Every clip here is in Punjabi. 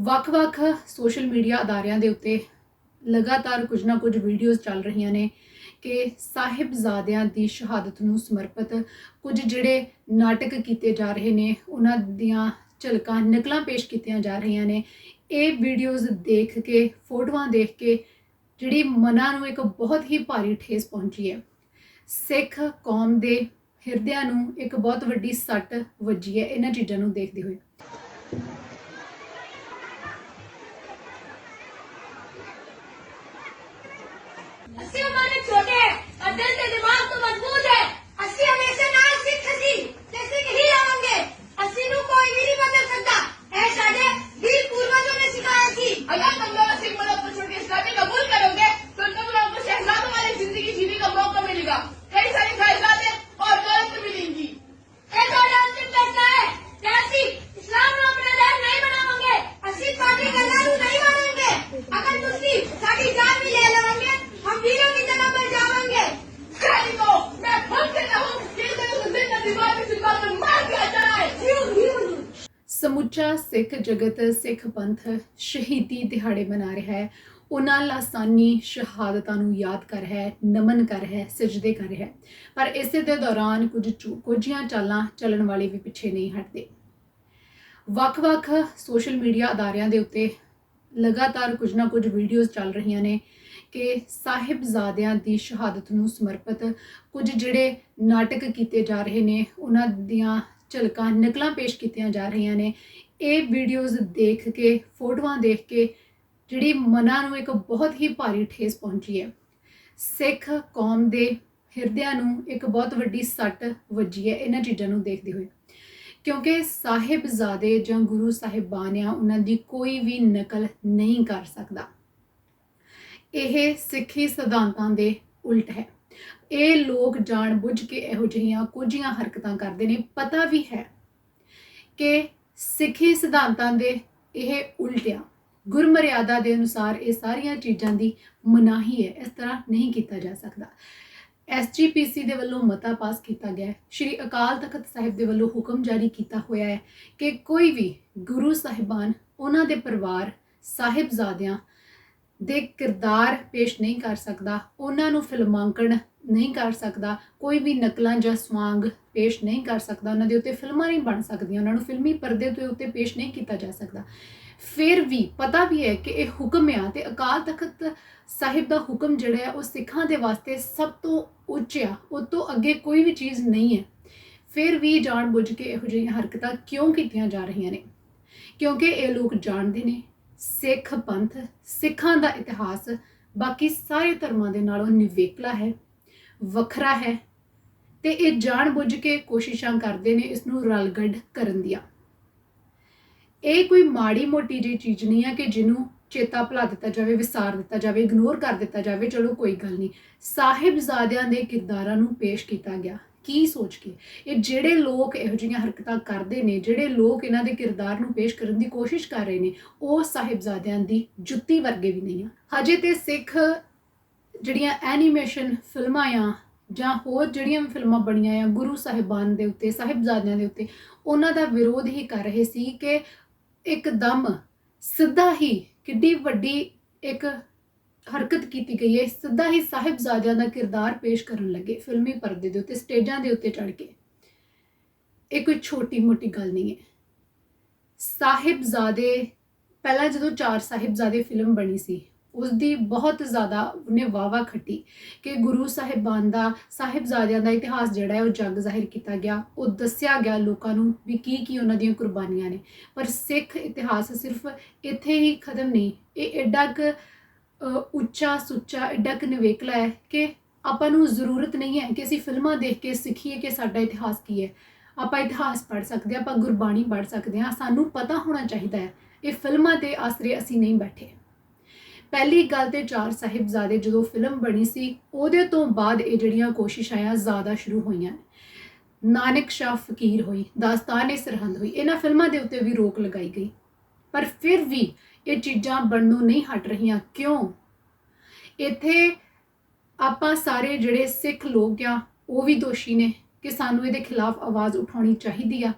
ਵੱਖ-ਵੱਖ ਸੋਸ਼ਲ ਮੀਡੀਆ ਅਦਾਰਿਆਂ ਦੇ ਉੱਤੇ ਲਗਾਤਾਰ ਕੁਝ ਨਾ ਕੁਝ ਵੀਡੀਓਜ਼ ਚੱਲ ਰਹੀਆਂ ਨੇ ਕਿ ਸਾਹਿਬਜ਼ਾਦਿਆਂ ਦੀ ਸ਼ਹਾਦਤ ਨੂੰ ਸਮਰਪਿਤ ਕੁਝ ਜਿਹੜੇ ਨਾਟਕ ਕੀਤੇ ਜਾ ਰਹੇ ਨੇ, ਉਹਨਾਂ ਦੀਆਂ ਝਲਕਾਂ, ਨਕਲਾਂ ਪੇਸ਼ ਕੀਤੀਆਂ ਜਾ ਰਹੀਆਂ ਨੇ। ਇਹ ਵੀਡੀਓਜ਼ ਦੇਖ ਕੇ, ਫੋਟੋਆਂ ਦੇਖ ਕੇ ਜਿਹੜੀ ਮਨਾਂ ਨੂੰ ਇੱਕ ਬਹੁਤ ਹੀ ਭਾਰੀ ਠੇਸ ਪਹੁੰਚੀ ਹੈ। ਸਿੱਖ ਕੌਮ ਦੇ ਹਿਰਦਿਆਂ ਨੂੰ ਇੱਕ ਬਹੁਤ ਵੱਡੀ ਸੱਟ ਵੱਜੀ ਹੈ ਇਹਨਾਂ ਚੀਜ਼ਾਂ ਨੂੰ ਦੇਖਦੇ ਹੋਏ। ਸਮੁੱਚਾ ਸਿੱਖ ਜਗਤ, ਸਿੱਖ ਪੰਥ ਸ਼ਹੀਦੀ ਦਿਹਾੜੇ ਮਨਾ ਰਿਹਾ ਹੈ। ਉਹਨਾਂ ਲਾਸਾਨੀ ਸ਼ਹਾਦਤਾਂ ਨੂੰ ਯਾਦ ਕਰ ਰਿਹਾ ਹੈ, ਨਮਨ ਕਰ ਰਿਹਾ ਹੈ ਸਜਦੇ ਕਰ ਰਿਹਾ ਹੈ। ਪਰ ਇਸੇ ਦੇ ਦੌਰਾਨ ਕੁਝ ਚੂ- ਕੁਝੀਆਂ ਚਾਲਾਂ ਚੱਲਣ ਵਾਲੇ ਵੀ ਪਿੱਛੇ ਨਹੀਂ ਹਟਦੇ। ਵੱਖ-ਵੱਖ ਸੋਸ਼ਲ ਮੀਡੀਆ ਅਦਾਰਿਆਂ ਦੇ ਉੱਤੇ ਲਗਾਤਾਰ ਕੁਝ ਨਾ ਕੁਝ ਵੀਡੀਓਜ਼ ਚੱਲ ਰਹੀਆਂ ਨੇ ਕਿ ਸਾਹਿਬਜ਼ਾਦਿਆਂ ਦੀ ਸ਼ਹਾਦਤ ਨੂੰ ਸਮਰਪਿਤ ਕੁਝ ਜਿਹੜੇ ਨਾਟਕ ਕੀਤੇ ਜਾ ਰਹੇ ਨੇ, ਉਹਨਾਂ ਦੀਆਂ ਝਲਕਾਂ, ਨਕਲਾਂ ਪੇਸ਼ ਕੀਤੀਆਂ ਜਾ ਰਹੀਆਂ ਨੇ। ਇਹ ਵੀਡੀਓਜ਼ ਦੇਖ ਕੇ, ਫੋਟੋਆਂ ਦੇਖ ਕੇ ਜਿਹੜੀ ਮਨਾਂ ਨੂੰ ਇੱਕ ਬਹੁਤ ਹੀ ਭਾਰੀ ਠੇਸ ਪਹੁੰਚੀ ਹੈ। ਸਿੱਖ ਕੌਮ ਦੇ ਹਿਰਦਿਆਂ ਨੂੰ ਇੱਕ ਬਹੁਤ ਵੱਡੀ ਸੱਟ ਵੱਜੀ ਹੈ ਇਹਨਾਂ ਚੀਜ਼ਾਂ ਨੂੰ ਦੇਖਦੇ ਹੋਏ। ਕਿਉਂਕਿ ਸਾਹਿਬਜ਼ਾਦੇ ਜਾਂ ਗੁਰੂ ਸਾਹਿਬਾਨ ਆ ਉਹਨਾਂ ਦੀ ਕੋਈ ਵੀ ਨਕਲ ਨਹੀਂ ਕਰ ਸਕਦਾ। ਇਹ ਸਿੱਖੀ ਸਿਧਾਂਤਾਂ ਦੇ ਉਲਟ ਹੈ। ਇਹ ਲੋਕ ਜਾਣ ਬੁੱਝ ਕੇ ਇਹੋ ਜਿਹੀਆਂ ਕੁਝੀਆਂ ਹਰਕਤਾਂ ਕਰਦੇ ਨੇ, ਪਤਾ ਵੀ ਹੈ ਕਿ ਸਿੱਖੀ ਸਿਧਾਂਤਾਂ ਦੇ ਇਹ ਉਲਟਿਆ, ਗੁਰਮਰਿਆਦਾ ਦੇ ਅਨੁਸਾਰ ਇਹ ਸਾਰੀਆਂ ਚੀਜ਼ਾਂ ਦੀ ਮਨਾਹੀ ਹੈ, ਇਸ ਤਰ੍ਹਾਂ ਨਹੀਂ ਕੀਤਾ ਜਾ ਸਕਦਾ। ਐਸਜੀਪੀਸੀ ਦੇ ਵੱਲੋਂ ਮਤਾ ਪਾਸ ਕੀਤਾ ਗਿਆ ਹੈ, ਸ਼੍ਰੀ ਅਕਾਲ ਤਖਤ ਸਾਹਿਬ ਦੇ ਵੱਲੋਂ ਹੁਕਮ ਜਾਰੀ ਕੀਤਾ ਹੋਇਆ ਹੈ ਕਿ ਕੋਈ ਵੀ ਗੁਰੂ ਸਾਹਿਬਾਨ, ਉਹਨਾਂ ਦੇ ਪਰਿਵਾਰ, ਸਾਹਿਬਜ਼ਾਦਿਆਂ ਦੇ ਕਿਰਦਾਰ ਪੇਸ਼ ਨਹੀਂ ਕਰ ਸਕਦਾ, ਉਹਨਾਂ ਨੂੰ ਫਿਲਮਾਂਕਣ ਨਹੀਂ ਕਰ ਸਕਦਾ, ਕੋਈ ਵੀ ਨਕਲਾਂ ਜਾਂ ਸਵਾਂਗ ਪੇਸ਼ ਨਹੀਂ ਕਰ ਸਕਦਾ, ਉਹਨਾਂ ਦੇ ਉੱਤੇ ਫਿਲਮਾਂ ਨਹੀਂ ਬਣ ਸਕਦੀਆਂ, ਉਹਨਾਂ ਨੂੰ ਫਿਲਮੀ ਪਰਦੇ ਦੇ ਉੱਤੇ ਪੇਸ਼ ਨਹੀਂ ਕੀਤਾ ਜਾ ਸਕਦਾ। ਫਿਰ ਵੀ ਪਤਾ ਵੀ ਹੈ ਕਿ ਇਹ ਹੁਕਮ ਆ ਤੇ ਅਕਾਲ ਤਖਤ ਸਾਹਿਬ ਦਾ ਹੁਕਮ ਜਿਹੜਾ ਹੈ, ਉਹ ਸਿੱਖਾਂ ਦੇ ਵਾਸਤੇ ਸਭ ਤੋਂ ਉੱਚ ਆ, ਉਹ ਤੋਂ ਅੱਗੇ ਕੋਈ ਵੀ ਚੀਜ਼ ਨਹੀਂ ਹੈ। ਫਿਰ ਵੀ ਜਾਣ ਬੁੱਝ ਕੇ ਇਹੋ ਜਿਹੀਆਂ ਹਰਕਤਾਂ ਕਿਉਂ ਕੀਤੀਆਂ ਜਾ ਰਹੀਆਂ ਨੇ? ਕਿਉਂਕਿ ਇਹ ਲੋਕ ਜਾਣਦੇ ਨੇ ਸਿੱਖ ਪੰਥ, ਸਿੱਖਾਂ ਦਾ ਇਤਿਹਾਸ, ਬਾਕੀ ਸਾਰੇ ਧਰਮਾਂ ਦੇ ਨਾਲੋਂ ਨਿਵੇਕਲਾ ਹੈ, ਵੱਖਰਾ ਹੈ ਤੇ ਇਹ ਜਾਣ ਬੁੱਝ ਕੇ ਕੋਸ਼ਿਸ਼ਾਂ ਕਰਦੇ ਨੇ ਇਸ ਨੂੰ ਰਲਗੱਡ ਕਰਨ ਦੀਆਂ। ਇਹ ਕੋਈ ਮਾੜੀ ਮੋਟੀ ਜਿਹੀ ਚੀਜ਼ ਨਹੀਂ ਹੈ ਕਿ ਜਿਹਨੂੰ ਚੇਤਾ ਭੁਲਾ ਦਿੱਤਾ ਜਾਵੇ, ਵਿਸਾਰ ਦਿੱਤਾ ਜਾਵੇ ਇਗਨੋਰ ਕਰ ਦਿੱਤਾ ਜਾਵੇ, ਚਲੋ ਕੋਈ ਗੱਲ ਨਹੀਂ। ਸਾਹਿਬਜ਼ਾਦਿਆਂ ਦੇ ਕਿਰਦਾਰਾਂ ਨੂੰ ਪੇਸ਼ ਕੀਤਾ ਗਿਆ। ਕੀ ਸੋਚ ਕੇ? ਇਹ ਜਿਹੜੇ ਲੋਕ ਇਹੋ ਜਿਹੀਆਂ ਹਰਕਤਾਂ ਕਰਦੇ ਨੇ, ਜਿਹੜੇ ਲੋਕ ਇਹਨਾਂ ਦੇ ਕਿਰਦਾਰ ਨੂੰ ਪੇਸ਼ ਕਰਨ ਦੀ ਕੋਸ਼ਿਸ਼ ਕਰ ਰਹੇ ਨੇ, ਉਹ ਸਾਹਿਬਜ਼ਾਦਿਆਂ ਦੀ ਜੁੱਤੀ ਵਰਗੇ ਵੀ ਨਹੀਂ ਆ। ਹਜੇ ਤੇ ਸਿੱਖ ਜਿਹੜੀਆਂ ਐਨੀਮੇਸ਼ਨ ਫਿਲਮਾਂ ਆ ਜਾਂ ਹੋਰ ਜਿਹੜੀਆਂ ਵੀ ਫਿਲਮਾਂ ਬਣੀਆਂ ਆ, ਗੁਰੂ ਸਾਹਿਬਾਨ ਦੇ ਉੱਤੇ, ਸਾਹਿਬਜ਼ਾਦਿਆਂ ਦੇ ਉੱਤੇ, ਉਹਨਾਂ ਦਾ ਵਿਰੋਧ ਹੀ ਕਰ ਰਹੇ ਸੀ ਕਿ ਇੱਕਦਮ ਸਿੱਧਾ ਹੀ ਕਿੱਡੀ ਵੱਡੀ ਇੱਕ ਹਰਕਤ ਕੀਤੀ ਗਈ ਹੈ। ਸਿੱਧਾ ਹੀ ਸਾਹਿਬਜ਼ਾਦਿਆਂ ਦਾ ਕਿਰਦਾਰ ਪੇਸ਼ ਕਰਨ ਲੱਗੇ ਫਿਲਮੀ ਪਰਦੇ ਦੇ ਉੱਤੇ, ਸਟੇਜਾਂ ਦੇ ਉੱਤੇ ਚੜ ਕੇ। ਇਹ ਕੋਈ ਛੋਟੀ ਮੋਟੀ ਗੱਲ ਨਹੀਂ ਹੈ। ਸਾਹਿਬਜ਼ਾਦੇ, ਪਹਿਲਾਂ ਜਦੋਂ ਚਾਰ ਸਾਹਿਬਜ਼ਾਦੇ ਫਿਲਮ ਬਣੀ ਸੀ ਉਸ ਦੀ ਬਹੁਤ ਜ਼ਿਆਦਾ ਉਹਨੇ ਵਾਵਾ ਖੱਟੀ ਕਿ ਗੁਰੂ ਸਾਹਿਬਾਨ ਦਾ, ਸਾਹਿਬਜ਼ਾਦਿਆਂ ਦਾ ਇਤਿਹਾਸ ਜਿਹੜਾ ਹੈ, ਉਹ ਜੱਗ ਜ਼ਾਹਿਰ ਕੀਤਾ ਗਿਆ। ਉਹ ਦੱਸਿਆ ਗਿਆ ਲੋਕਾਂ ਨੂੰ ਵੀ ਕੀ ਕੀ ਉਹਨਾਂ ਦੀਆਂ ਕੁਰਬਾਨੀਆਂ ਨੇ। ਪਰ ਸਿੱਖ ਇਤਿਹਾਸ ਸਿਰਫ ਇੱਥੇ ਹੀ ਖਤਮ ਨਹੀਂ, ਇਹ ਐਡਾ ਕੁ ਉੱਚਾ ਸੁੱਚਾ ਐਡਾ ਕੁ ਨਿਵੇਕਲਾ ਹੈ ਕਿ ਆਪਾਂ ਨੂੰ ਜ਼ਰੂਰਤ ਨਹੀਂ ਹੈ ਕਿ ਅਸੀਂ ਫਿਲਮਾਂ ਦੇਖ ਕੇ ਸਿੱਖੀਏ ਕਿ ਸਾਡਾ ਇਤਿਹਾਸ ਕੀ ਹੈ। ਆਪਾਂ ਇਤਿਹਾਸ ਪੜ੍ਹ ਸਕਦੇ ਹਾਂ, ਆਪਾਂ ਗੁਰਬਾਣੀ ਪੜ੍ਹ ਸਕਦੇ ਹਾਂ, ਸਾਨੂੰ ਪਤਾ ਹੋਣਾ ਚਾਹੀਦਾ ਹੈ, ਇਹ ਫਿਲਮਾਂ ਦੇ ਆਸਰੇ ਅਸੀਂ ਨਹੀਂ ਬੈਠੇ। ਪਹਿਲੀ ਗੱਲ ਤੇ ਚਾਰ ਸਾਹਿਬਜ਼ਾਦੇ ਜਦੋਂ ਫਿਲਮ ਬਣੀ ਸੀ, ਉਹਦੇ ਤੋਂ ਬਾਅਦ ਇਹ ਜਿਹੜੀਆਂ ਕੋਸ਼ਿਸ਼ਾਂ ਆ ਜ਼ਿਆਦਾ ਸ਼ੁਰੂ ਹੋਈਆਂ। ਨਾਨਕ ਸ਼ਾਹ ਫਕੀਰ ਹੋਈ ਦਾਸਤਾਨ-ਏ ਸਰਹੰਦ ਹੋਈ, ਇਹਨਾਂ ਫਿਲਮਾਂ ਦੇ ਉੱਤੇ ਵੀ ਰੋਕ ਲਗਾਈ ਗਈ। ਪਰ ਫਿਰ ਵੀ ਇਹ ਚੀਜ਼ਾਂ ਬਣਨੋਂ ਨਹੀਂ ਹਟ ਰਹੀਆਂ। ਕਿਉਂ? ਇੱਥੇ ਆਪਾਂ ਸਾਰੇ ਜਿਹੜੇ ਸਿੱਖ ਲੋਕ ਆ, ਉਹ ਵੀ ਦੋਸ਼ੀ ਨੇ ਕਿ ਸਾਨੂੰ ਇਹਦੇ ਖਿਲਾਫ ਆਵਾਜ਼ ਉਠਾਉਣੀ ਚਾਹੀਦੀ ਆ।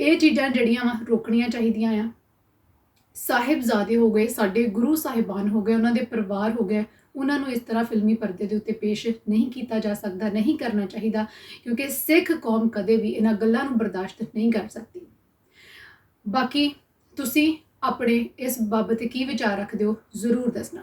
ਇਹ ਚੀਜ਼ਾਂ ਜਿਹੜੀਆਂ ਵਾ, ਰੋਕਣੀਆਂ ਚਾਹੀਦੀਆਂ ਆ। ਸਾਹਿਬਜ਼ਾਦੇ ਹੋ ਗਏ, ਸਾਡੇ ਗੁਰੂ ਸਾਹਿਬਾਨ ਹੋ ਗਏ, ਉਹਨਾਂ ਦੇ ਪਰਿਵਾਰ ਹੋ ਗਏ, ਉਹਨਾਂ ਨੂੰ ਇਸ ਤਰ੍ਹਾਂ ਫਿਲਮੀ ਪਰਦੇ ਦੇ ਉੱਤੇ ਪੇਸ਼ ਨਹੀਂ ਕੀਤਾ ਜਾ ਸਕਦਾ, ਨਹੀਂ ਕਰਨਾ ਚਾਹੀਦਾ, ਕਿਉਂਕਿ ਸਿੱਖ ਕੌਮ ਕਦੇ ਵੀ ਇਹਨਾਂ ਗੱਲਾਂ ਨੂੰ ਬਰਦਾਸ਼ਤ ਨਹੀਂ ਕਰ ਸਕਦੀ। ਬਾਕੀ ਤੁਸੀਂ ਆਪਣੇ ਇਸ ਬਾਬਤ ਕੀ ਵਿਚਾਰ ਰੱਖਦੇ ਹੋ? ਜ਼ਰੂਰ ਦੱਸਣਾ।